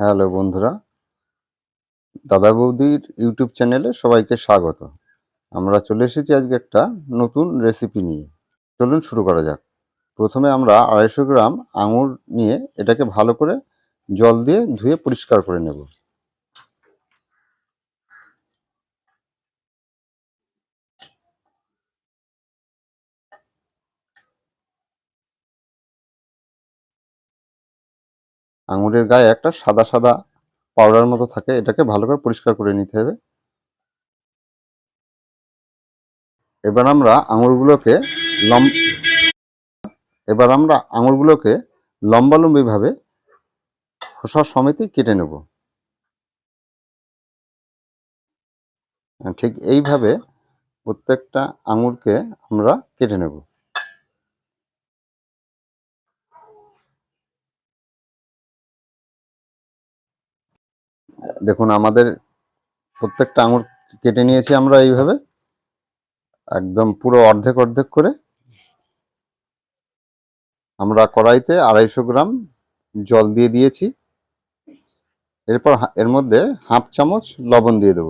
Hello বন্ধুরা। দাদা বৌদির ইউটিউব চ্যানেলে সবাইকে স্বাগত। আমরা চলে এসেছি আজকে একটা নতুন রেসিপি নিয়ে। চলুন শুরু করা যাক। প্রথমে আমরা আড়াইশো গ্রাম আঙুর নিয়ে এটাকে ভালো করে জল দিয়ে ধুয়ে পরিষ্কার করে নেব। আঙুরের গায়ে একটা সাদা সাদা পাউডার মতো থাকে, এটাকে ভালো করে পরিষ্কার করে নিতে হবে। এবার আমরা আঙুরগুলোকে লম, এবার আমরা আঙুরগুলোকে লম্বালম্বিভাবে খোসা সমেতই কেটে নেব। ঠিক এইভাবে প্রত্যেকটা আঙুরকে আমরা কেটে নেব। দেখুন, আমাদের প্রত্যেকটা আঙুর কেটে নিয়েছি আমরা এইভাবে। একদম পুরো অর্ধেক অর্ধেক করে। আমরা কড়াইতে আড়াইশো গ্রাম জল দিয়ে দিয়েছি। এরপর এর মধ্যে হাফ চামচ লবণ দিয়ে দেব।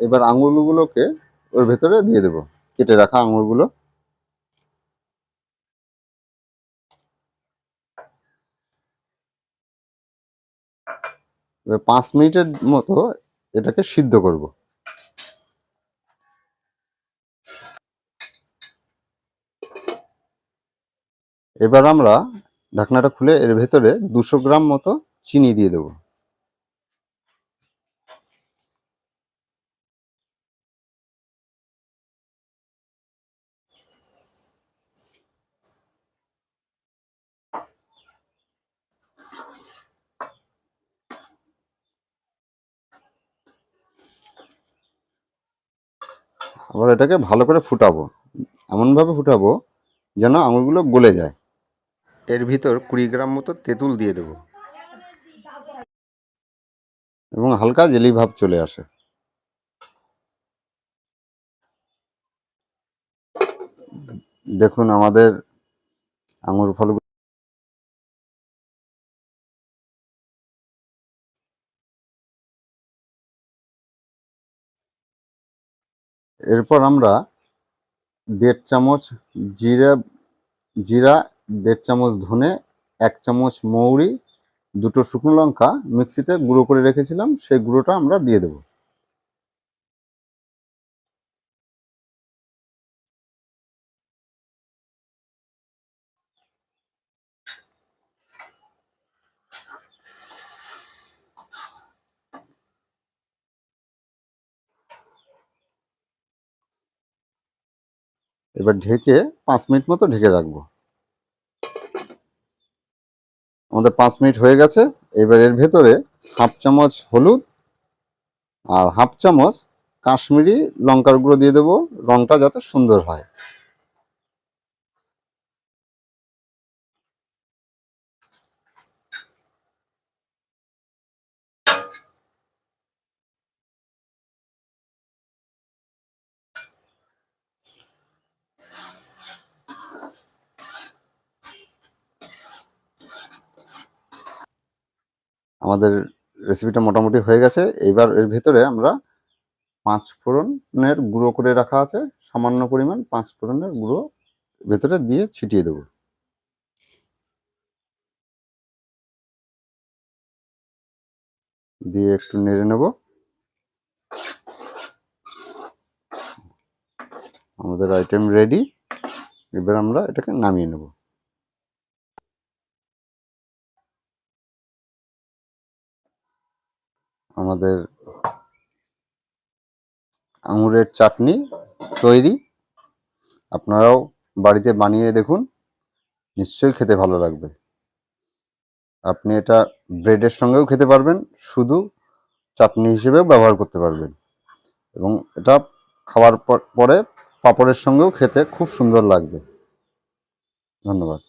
এবার আঙুরগুলোকে ওর ভেতরে দিয়ে দেব। কেটে রাখা আঙুরগুলো। পাঁচ মিনিটের মতো এটাকে সিদ্ধ করব। এবার আমরা ঢাকনাটা খুলে এর ভেতরে দুশো গ্রাম মতো চিনি দিয়ে দেবো। আবার এটাকে ভালো করে ফুটাবো। এমনভাবে ফুটাবো যেন আঙুরগুলো গলে যায়। এর ভিতর কুড়ি গ্রাম মতো তেঁতুল দিয়ে দেব। এবং হালকা জেলি ভাব চলে আসে। দেখুন আমাদের আঙুর ফলগুলো এরপর আমরা দেড় চামচ জিরা জিরা, দেড় চামচ ধনে, এক চামচ মৌরি, দুটো শুকনো লঙ্কা মিক্সিতে গুঁড়ো করে রেখেছিলাম, সেই গুঁড়োটা আমরা দিয়ে দেব। এবার ঢেকে পাঁচ মিনিট মতো ঢেকে রাখব। আমাদের পাঁচ মিনিট হয়ে গেছে। এবার এর ভেতরে হাফ চামচ হলুদ আর হাফ চামচ কাশ্মীরি লঙ্কার গুঁড়ো দিয়ে দেবো। রঙটা যাতে সুন্দর হয়। আমাদের রেসিপিটা মোটামুটি হয়ে গেছে। এবার এর ভেতরে আমরা পাঁচ ফোড়নের গুঁড়ো করে রাখা আছে। সামান্য পরিমাণ পাঁচ ফোড়নের গুঁড়ো ভেতরে দিয়ে ছিটিয়ে দেবো। দিয়ে একটু নেড়ে নেব। আমাদের আইটেম রেডি এবার আমরা এটাকে নামিয়ে নেব। আমাদের আঙুরের চাটনি তৈরি। আপনারাও বাড়িতে বানিয়ে দেখুন, নিশ্চয়ই খেতে ভালো লাগবে। আপনি এটা ব্রেডের সঙ্গেও খেতে পারবেন, শুধু চাটনি হিসেবেও ব্যবহার করতে পারবেন। এবং এটা খাওয়ার পর- পাপড়ের সঙ্গেও খেতে খুব সুন্দর লাগবে। ধন্যবাদ।